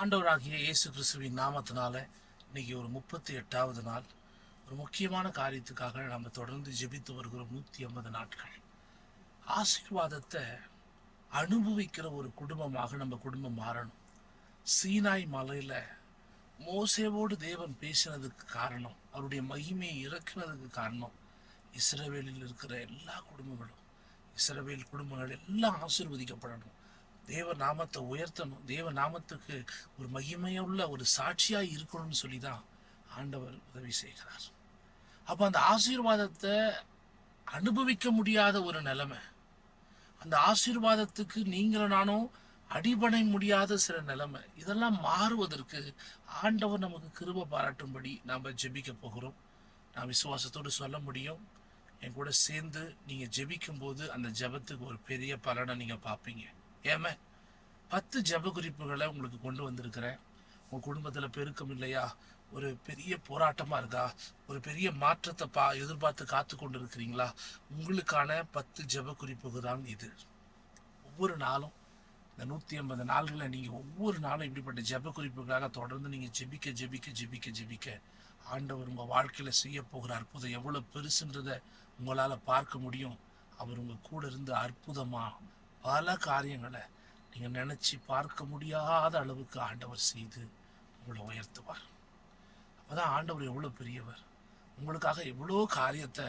ஆண்டவராகிய இயேசு கிறிஸ்துவின் நாமத்தினால இன்னைக்கு ஒரு முப்பத்தி எட்டாவது நாள். ஒரு முக்கியமான காரியத்துக்காக நம்ம தொடர்ந்து ஜெபித்து வருகிறோம் நூற்றி ஐம்பது நாட்கள். ஆசீர்வாதத்தை அனுபவிக்கிற ஒரு குடும்பமாக நம்ம குடும்பம் மாறணும். சீனாய் மலையில் மோசேவோடு தேவன் பேசினதுக்கு காரணம் அவருடைய மகிமையை இறக்குனதுக்கு காரணம் இஸ்ரவேலில் இருக்கிற எல்லா குடும்பங்களும் இஸ்ரவேல் குடும்பங்கள் எல்லாம் ஆசீர்வதிக்கப்படணும். தேவ நாமத்தை உயர்த்தணும். தேவ நாமத்துக்கு ஒரு மகிமையுள்ள ஒரு சாட்சியாக இருக்கணும்னு சொல்லி தான் ஆண்டவர் உதவி செய்கிறார். அப்போ அந்த ஆசீர்வாதத்தை அனுபவிக்க முடியாத ஒரு நிலைமை. அந்த ஆசீர்வாதத்துக்கு நீங்களும் நானும் அடிபணை முடியாத சில நிலைமை. இதெல்லாம் மாறுவதற்கு ஆண்டவர் நமக்கு கிருப பாராட்டும்படி நாம் ஜெபிக்க போகிறோம். நான் விசுவாசத்தோடு சொல்ல முடியும். என் கூட சேர்ந்து நீங்கள் ஜெபிக்கும்போது அந்த ஜெபத்துக்கு ஒரு பெரிய பலனை நீங்கள் பார்ப்பீங்க. ஏமே பத்து ஜெப குறிப்புகளை உங்களுக்கு கொண்டு வந்திருக்கிறேன். உங்கள் குடும்பத்தில் பெருக்கம் இல்லையா? ஒரு பெரிய போராட்டமாக இருக்கா? ஒரு பெரிய மாற்றத்தை பா எதிர்பார்த்து காத்து கொண்டு இருக்கிறீங்களா உங்களுக்கான பத்து ஜெப குறிப்புகள் தான் இது. ஒவ்வொரு நாளும் இந்த நூற்றி ஐம்பது நாள்களை நீங்கள் ஒவ்வொரு நாளும் இப்படிப்பட்ட ஜெப குறிப்புகளாக தொடர்ந்து நீங்கள் ஜெபிக்க ஜெபிக்க ஜெபிக்க ஜெபிக்க ஆண்டவர் உங்கள் வாழ்க்கையில் செய்ய போகிற அற்புதம் எவ்வளோ பெருசுன்றதை உங்களால் பார்க்க முடியும். அவர் உங்கள் கூட இருந்து அற்புதமாக பல காரியங்களை நீங்கள் நினச்சி பார்க்க முடியாத அளவுக்கு ஆண்டவர் செய்து உங்களை உயர்த்துவார். அப்பதான் ஆண்டவர் எவ்வளோ பெரியவர். உங்களுக்காக எவ்வளோ காரியத்தை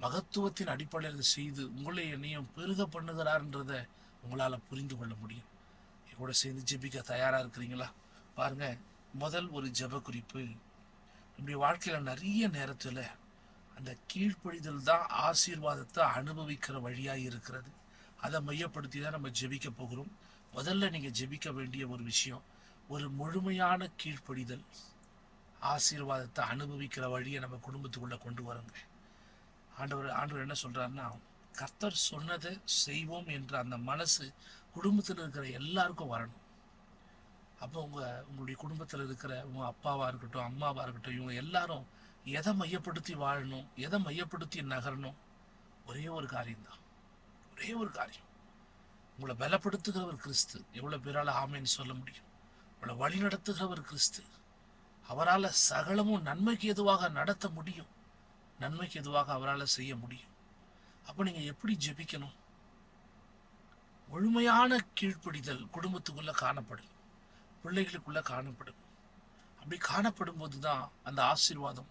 மகத்துவத்தின் அடிப்படையில் செய்து உங்களை என்னையும் பெருக பண்ணுகிறார்ன்றத உங்களால் புரிந்து கொள்ள முடியும். கூட சேர்ந்து ஜெபிக்க தயாராக இருக்கிறீங்களா? பாருங்க முதல் ஒரு ஜெப குறிப்பு நம்முடைய வாழ்க்கையில் நிறைய நேரத்தில் அந்த கீழ்ப்படிதல் தான் ஆசீர்வாதத்தை அனுபவிக்கிற வழியாக இருக்கிறது. அதை மையப்படுத்தி தான் நம்ம ஜெபிக்க போகிறோம். முதல்ல நீங்கள் ஜெபிக்க வேண்டிய ஒரு விஷயம் ஒரு முழுமையான கீழ்ப்படிதல் ஆசீர்வாதத்தை அனுபவிக்கிற வழியை நம்ம குடும்பத்துக்குள்ளே கொண்டு வரோங்க ஆண்டவர் ஆண்டவர் என்ன சொல்கிறாருன்னா கர்த்தர் சொன்னதை செய்வோம் என்ற அந்த மனசு குடும்பத்தில் இருக்கிற எல்லாருக்கும் வரணும். அப்போ உங்கள் உங்களுடைய குடும்பத்தில் இருக்கிற உங்க அப்பாவாக இருக்கட்டும் அம்மாவாக இருக்கட்டும் இவங்க எல்லாரும் எதை மையப்படுத்தி வாழணும் எதை மையப்படுத்தி நகரணும் ஒரே ஒரு காரியம்தான். ஒரே ஒரு காரியம். உங்களை பலப்படுத்துகிறவர் கிறிஸ்து. எவ்வளவு பேரால ஆமைன்னு சொல்ல முடியும். உங்களை வழி நடத்துகிறவர் கிறிஸ்து. அவரால் சகலமும் நன்மைக்கு எதுவாக நடத்த முடியும். நன்மைக்கு எதுவாக அவரால் செய்ய முடியும். அப்போ நீங்க எப்படி ஜெபிக்கணும்? முழுமையான கீழ்ப்படிதல் குடும்பத்துக்குள்ள காணப்படும். பிள்ளைகளுக்குள்ள காணப்படும். அப்படி காணப்படும் போது தான் அந்த ஆசீர்வாதம்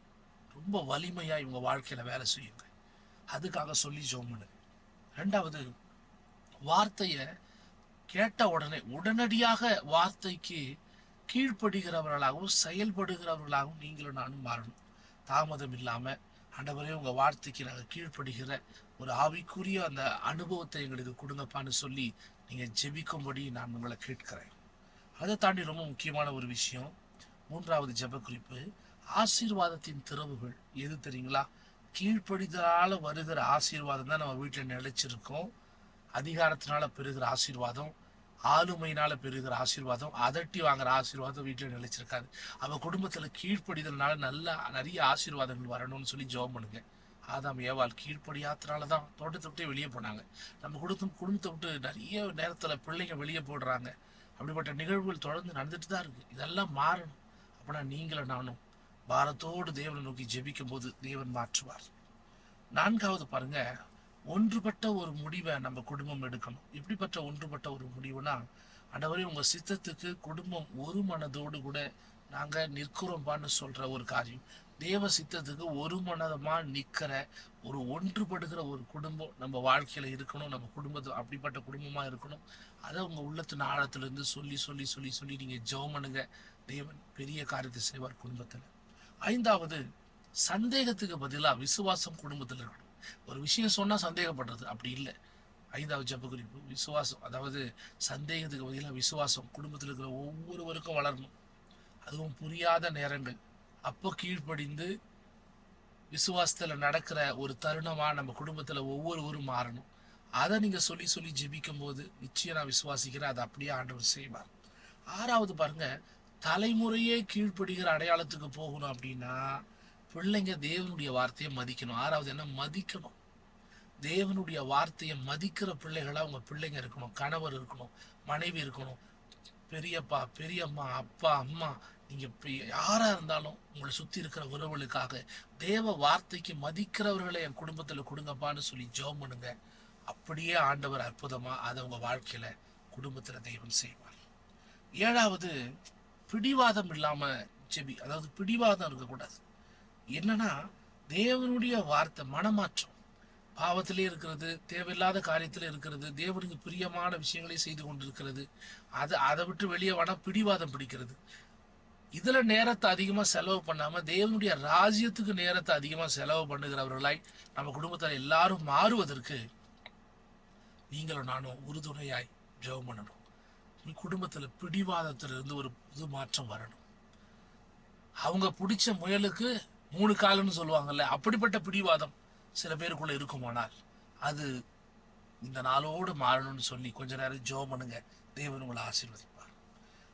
ரொம்ப வலிமையா இவங்க வாழ்க்கையில வேலை செய்யுங்க. அதுக்காக சொல்லி ஜோம் பண்ணுங்க. ரெண்டாவது வார்த்தையை கேட்ட உடனே உடனடியாக வார்த்தைக்கு கீழ்ப்படுகிறவர்களாகவும் செயல்படுகிறவர்களாகவும் நீங்களும் நானும் மாறணும். தாமதம் இல்லாமல் ஆண்டவரே உங்கள் வார்த்தைக்கு நாங்கள் கீழ்ப்படுகிற ஒரு ஆவிக்குரிய அந்த அனுபவத்தை எங்களுக்கு கொடுங்கப்பான்னு சொல்லி நீங்கள் ஜெபிக்கும்படி நான் உங்களை கேட்கிறேன். அதை தாண்டி ரொம்ப முக்கியமான ஒரு விஷயம் மூன்றாவது ஜெப குறிப்பு ஆசீர்வாதத்தின் திறவுகள் எது தெரியுங்களா? கீழ்ப்படிதலால் வருகிற ஆசீர்வாதம் தான் நம்ம வீட்டில் நிலைச்சிருக்கோம். அதிகாரத்தினால பெறுகிற ஆசீர்வாதம் ஆளுமையினால் பெறுகிற ஆசீர்வாதம் அதட்டி வாங்குற ஆசீர்வாதம் வீட்டில் நிலைச்சிருக்காது. அவள் குடும்பத்தில் கீழ்ப்படிதல்னால நல்லா நிறைய ஆசீர்வாதங்கள் வரணும்னு சொல்லி ஜோம் பண்ணுங்க. ஆதாம் ஏவாள் கீழ்ப்படியாத்தினால தான் தோட்டத்தை விட்டே வெளியே போனாங்க. நம்ம குடும்பம் குடும்பத்தை விட்டு நிறைய நேரத்தில் பிள்ளைங்க வெளியே போடுறாங்க அப்படிப்பட்ட நிகழ்வுகள் தொடர்ந்து நடந்துட்டு தான் இருக்குது இதெல்லாம் மாறணும். அப்படின்னா நீங்களும் நானும் பாரத்தோடு தேவனை நோக்கி ஜெபிக்கும் போது தேவன் மாற்றுவார். நான்காவது பாருங்க ஒன்றுபட்ட ஒரு முடிவை நம்ம குடும்பம் எடுக்கணும். எப்படிப்பட்ட ஒன்றுபட்ட ஒரு முடிவுனா அடவரே உங்க சித்தத்துக்கு குடும்பம் ஒரு மனதோடு கூட நாங்க நிற்கிறோம்பான்னு சொல்ற ஒரு காரியம். தேவ சித்தத்துக்கு ஒரு மனதமா நிக்கிற ஒரு ஒன்றுபடுகிற ஒரு குடும்பம் நம்ம வாழ்க்கையில இருக்கணும். நம்ம குடும்பத்து அப்படிப்பட்ட குடும்பமா இருக்கணும். அதை உங்க உள்ளத்தின் ஆழத்துல இருந்து சொல்லி சொல்லி சொல்லி சொல்லி நீங்க ஜெபம் பண்ணுங்க. தேவன் பெரிய காரியத்தை செய்வார் குடும்பத்துல. ஐந்தாவது சந்தேகத்துக்கு பதிலாக விசுவாசம் குடும்பத்தில் இருக்கணும். ஒரு விஷயம் சொன்னால் சந்தேகப்படுறது அப்படி இல்லை. ஐந்தாவது ஜப்ப குறிப்பு விசுவாசம். அதாவது சந்தேகத்துக்கு பதிலாக விசுவாசம். குடும்பத்தில் இருக்கிற ஒவ்வொருவருக்கும் வளரணும். அதுவும் புரியாத நேரங்கள். அப்போ கீழ்ப்படிந்து விசுவாசத்தில் நடக்கிற ஒரு தருணமாக நம்ம குடும்பத்தில் ஒவ்வொருவரும் மாறணும். அதை நீங்கள் சொல்லி சொல்லி ஜெபிக்கும் போது நிச்சயம் நான் விசுவாசிக்கிறேன். அதை அப்படியே ஆண்டவர் செய்வார். ஆறாவது பாருங்க தலைமுறையே கீழ்ப்படுகிற அடையாளத்துக்கு போகணும் அப்படின்னா பிள்ளைங்க தேவனுடைய வார்த்தையை மதிக்கணும். ஆறாவது என்ன? மதிக்கணும். தேவனுடைய வார்த்தையை மதிக்கிற பிள்ளைகளாக அவங்க பிள்ளைங்க இருக்கணும். கணவர் இருக்கணும். மனைவி இருக்கணும். பெரியப்பா பெரியம்மா அப்பா அம்மா நீங்கள் பெ- யாராக இருந்தாலும் உங்களை சுற்றி இருக்கிற உறவுகளுக்காக தேவ வார்த்தைக்கு மதிக்கிறவர்களை என் குடும்பத்தில் கொடுங்கப்பான்னு சொல்லி ஜோம் பண்ணுங்க. அப்படியே ஆண்டவர் அற்புதமாக அதை உங்கள் வாழ்க்கையில் குடும்பத்தில் தெய்வம் செய்வார். ஏழாவது பிடிவாதம் இல்லாமல் ஜெபி அதாவது பிடிவாதம் இருக்கக்கூடாது. என்னன்னா தேவனுடைய வார்த்தை மனமாற்றம். பாவத்திலே இருக்கிறது தேவையில்லாத காரியத்தில் இருக்கிறது தேவனுக்கு பிரியமான விஷயங்களை செய்து கொண்டிருக்கிறது. அதை அதை விட்டு வெளியே வேணால் பிடிவாதம் பிடிக்கிறது. இதில் நேரத்தை அதிகமா செலவு பண்ணாம தேவனுடைய ராஜ்யத்துக்கு நேரத்தை அதிகமா செலவு பண்ணுகிறவர்களாய் நம்ம குடும்பத்தில் எல்லாரும் மாறுவதற்கு நீங்களும் நானும் உறுதுணையாய் ஜெபம் பண்ணணும். உன் குடும்பத்தில் பிடிவாதத்திலிருந்து ஒரு புது மாற்றம் வரணும். அவங்க பிடிச்ச முயலுக்கு மூணு காலுன்னு சொல்லுவாங்கல்ல அப்படிப்பட்ட பிடிவாதம் சில பேருக்குள்ள இருக்குமானால் அது இந்த நாளோடு மாறணும்னு சொல்லி கொஞ்ச நேரம் ஜோ பண்ணுங்க. தேவன் உங்களை ஆசீர்வதிப்பார்.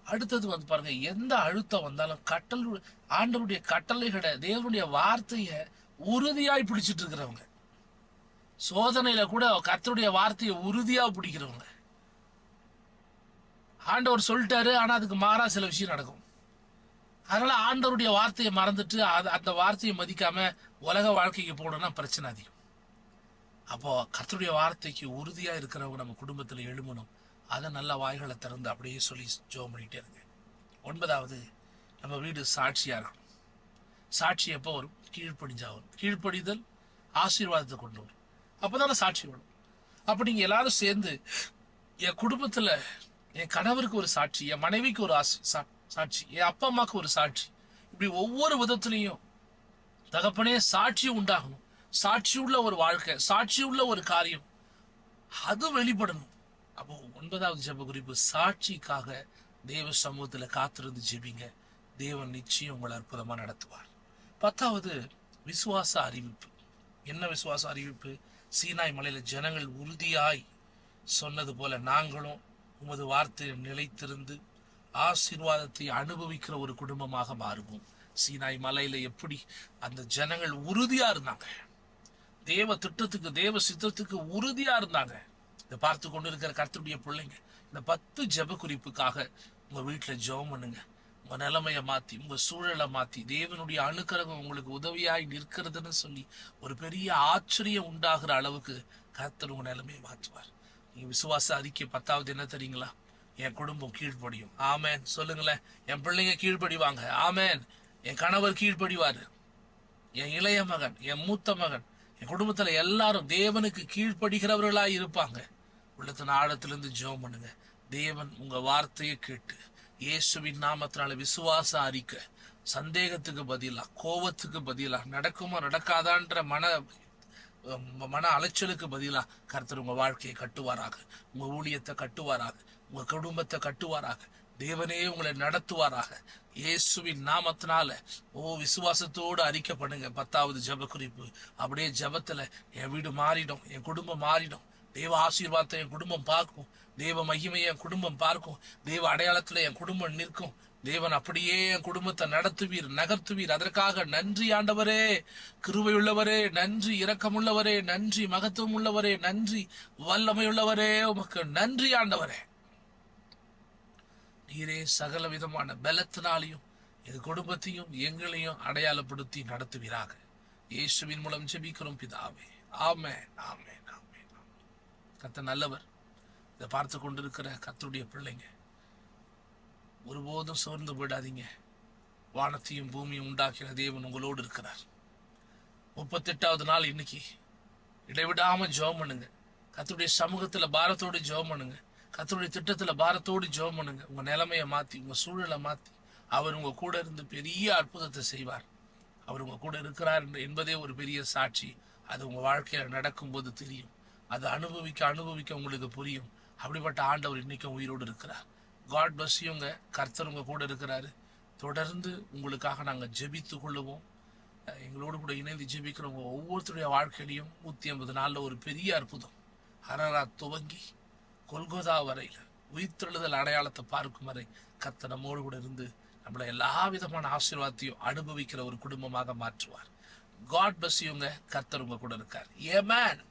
அடுத்தது வந்து பாருங்க எந்த அழுத்தம் வந்தாலும் கட்டல் ஆண்டவருடைய கட்டளைகளை தேவனுடைய வார்த்தையை உறுதியாய் பிடிச்சிட்டு இருக்கிறவங்க. சோதனையில கூட கத்தருடைய வார்த்தையை உறுதியா பிடிக்கிறவங்க. ஆண்டவர் சொல்லிட்டாரு ஆனால் அதுக்கு மாறா சில விஷயம் நடக்கும். அதனால ஆண்டவருடைய வார்த்தையை மறந்துட்டு அது அந்த வார்த்தையை மதிக்காம உலக வாழ்க்கைக்கு போனோம்னா பிரச்சனை அதிகம். அப்போ கர்த்தருடைய வார்த்தைக்கு உறுதியா இருக்கிறவங்க நம்ம குடும்பத்தில் எழுமணும் அதை நல்ல வாய்களை திறந்து அப்படியே சொல்லி ஜோம் பண்ணிகிட்டே இருங்க. ஒன்பதாவது நம்ம வீடு சாட்சியாக இருக்கணும். சாட்சி எப்போ வரும்? கீழ்ப்படிஞ்சா வரும். கீழ்ப்படிதல் ஆசீர்வாதத்தை கொண்டு வரும். அப்பதானே சாட்சி வரும். அப்போ நீங்கள் எல்லாரும் சேர்ந்து என் குடும்பத்தில் என் கணவருக்கு ஒரு சாட்சி என் மனைவிக்கு ஒரு சா- சாட்சி என் அப்பா அம்மாக்கு ஒரு சாட்சி. இப்படி ஒவ்வொரு விதத்துலையும் தகப்பனே சாட்சி உண்டாகணும். சாட்சி உள்ள ஒரு வாழ்க்கை சாட்சி உள்ள ஒரு காரியம். அது வெளிப்படணும். அப்போ ஒன்பதாவது ஜெப குறிப்பு சாட்சிக்காக தேவ சமூகத்தில் காத்திருந்து ஜெபிங்க. தேவன் நிச்சயம் உங்களை அற்புதமாக நடத்துவார். பத்தாவது விசுவாச அறிவிப்பு. என்ன விசுவாச அறிவிப்பு? சீனாய் மலையில் ஜனங்கள் உறுதியாய் சொன்னது போல நாங்களும் உமது வார்த்தையில் நிலைத்திருந்து ஆசீர்வாதத்தை அனுபவிக்கிற ஒரு குடும்பமாக மாறுவோம். சீனாய் மலையில எப்படி அந்த ஜனங்கள் உறுதியா இருந்தாங்க? தேவ திட்டத்துக்கு தேவ சித்தத்துக்கு உறுதியா இருந்தாங்க. இதை பார்த்து கொண்டு இருக்கிற கர்த்தருடைய பிள்ளைங்க இந்த பத்து ஜெப குறிப்புக்காக உங்க வீட்டுல ஜெபம் பண்ணுங்க. உங்க நிலைமையை மாத்தி உங்க சூழலை மாத்தி தேவனுடைய அணுக்கரகம் உங்களுக்கு உதவியாய் நிற்கிறதுன்னு சொல்லி ஒரு பெரிய ஆச்சரியம் உண்டாகிற அளவுக்கு கர்த்தர் உங்க நிலைமையை மாற்றுவார். நீங்க விசுவாச அறிக்கை பத்தாவது என்ன தெரியுங்களா? என் குடும்பம் கீழ்ப்படியும். ஆமேன். சொல்லுங்களேன். என் பிள்ளைங்க கீழ்ப்படிவாங்க. ஆமேன். என் கணவர் கீழ்ப்படிவாரு. என் இளைய மகன் என் மூத்த மகன் என் குடும்பத்துல எல்லாரும் தேவனுக்கு கீழ்ப்படுகிறவர்களாக இருப்பாங்க. உள்ளத்தின் ஆழத்திலிருந்து ஜோம் பண்ணுங்க. தேவன் உங்க வார்த்தையை கேட்டு இயேசுவின் நாமத்தினால விசுவாச அறிக்கை சந்தேகத்துக்கு பதிலா கோபத்துக்கு பதிலா நடக்குமா நடக்காதான்ற மன மன அலைச்சலுக்கு பதிலாக கர்த்தர் உங்கள் வாழ்க்கையை கட்டுவாராக. உங்கள் ஊழியத்தை கட்டுவாராக. உங்கள் குடும்பத்தை கட்டுவாராக. தேவனே உங்களை நடத்துவாராக. இயேசுவின் நாமத்தினால ஓ விசுவாசத்தோடு அறிக்கை பண்ணுங்க பத்தாவது ஜெப குறிப்பு அப்படியே ஜபத்தில் என் வீடு மாறிடும். என் குடும்பம் மாறிடும். தேவ ஆசீர்வாதத்தை என் குடும்பம் பார்க்கும். தேவ மகிமையை என் குடும்பம் பார்க்கும். தேவ அடையாளத்தில் என் குடும்பம் நிற்கும். தேவன் அப்படியே என் குடும்பத்தை நடத்துவீர் நகர்த்துவீர். அதற்காக நன்றி ஆண்டவரே. கிருபை உள்ளவரே நன்றி இரக்கமுள்ளவரே நன்றி மகத்துவம் உள்ளவரே நன்றி வல்லமையுள்ளவரே. உமக்கு நன்றி ஆண்டவரே. நீரே சகல விதமான பலத்தினாலையும் இது குடும்பத்தையும் எங்களையும் அடையாளப்படுத்தி நடத்துவீராக. இயேசுவின் மூலம் ஜெபிக்கிறோம் பிதாவே. ஆமே ஆமே ஆமே கத்த நல்லவர். இதை பார்த்து கொண்டிருக்கிற கத்துடைய பிள்ளைங்க ஒருபோதும் சோர்ந்து போயிடாதீங்க. வானத்தையும் பூமியும் உண்டாக்கின தேவன் உங்களோடு இருக்கிறார். முப்பத்தெட்டாவது நாள் இன்னைக்கு. இடைவிடாமல் ஜோம் பண்ணுங்க. கர்த்தருடைய சமூகத்தில் பாரத்தோடு ஜோம் பண்ணுங்க. கத்தருடைய திட்டத்தில் பாரத்தோடு ஜோம் பண்ணுங்க. உங்கள் நிலைமையை மாத்தி உங்கள் சூழலை மாற்றி அவர் உங்கள் கூட இருந்து பெரிய அற்புதத்தை செய்வார். அவர் உங்க கூட இருக்கிறார் என்று- என்பதே ஒரு பெரிய சாட்சி. அது உங்கள் வாழ்க்கையில் நடக்கும்போது தெரியும். அது அனுபவிக்க அனுபவிக்க உங்களுக்கு புரியும். அப்படிப்பட்ட ஆண்டவர் இன்னைக்கும் உயிரோடு இருக்கிறார். காட் பஸ்ஸியுங்க கர்த்தருங்க கூட இருக்கிறாரு. தொடர்ந்து உங்களுக்காக நாங்கள் ஜெபித்து கொள்ளுவோம். எங்களோடு கூட இணைந்து ஜெபிக்கிறவங்க ஒவ்வொருத்தருடைய வாழ்க்கையிலையும் நூற்றி ஐம்பது நாளில் ஒரு பெரிய அற்புதம். ஹரரா துவங்கி கொல்கோதா வரையில் உயிர்த்தெழுதல் அடையாளத்தை பார்க்கும் வரை கர்த்தனமோடு நம்மோடு கூட இருந்து நம்மளை எல்லா விதமான ஆசீர்வாதத்தையும் அனுபவிக்கிற ஒரு குடும்பமாக மாற்றுவார். காட் பஸ் கர்த்தர் உங்க கூட இருக்கார். ஏமேன்